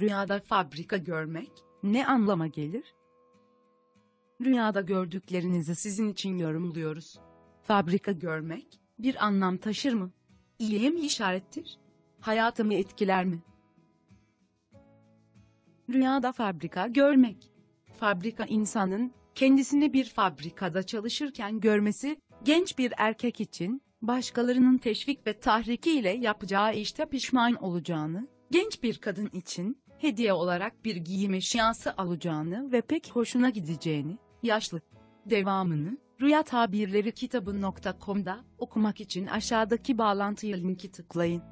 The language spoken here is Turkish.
Rüyada fabrika görmek ne anlama gelir? Rüyada gördüklerinizi sizin için yorumluyoruz. Fabrika görmek bir anlam taşır mı? İyiye mi işarettir? Hayatımı etkiler mi? Rüyada fabrika görmek. Fabrika insanın kendisini bir fabrikada çalışırken görmesi, genç bir erkek için başkalarının teşvik ve tahrikiyle yapacağı işte pişman olacağını, genç bir kadın için hediye olarak bir giyim eşyası alacağını ve pek hoşuna gideceğini, yaşlı. Devamını Rüya Tabirleri kitabı.com'da okumak için aşağıdaki bağlantıya linki tıklayın.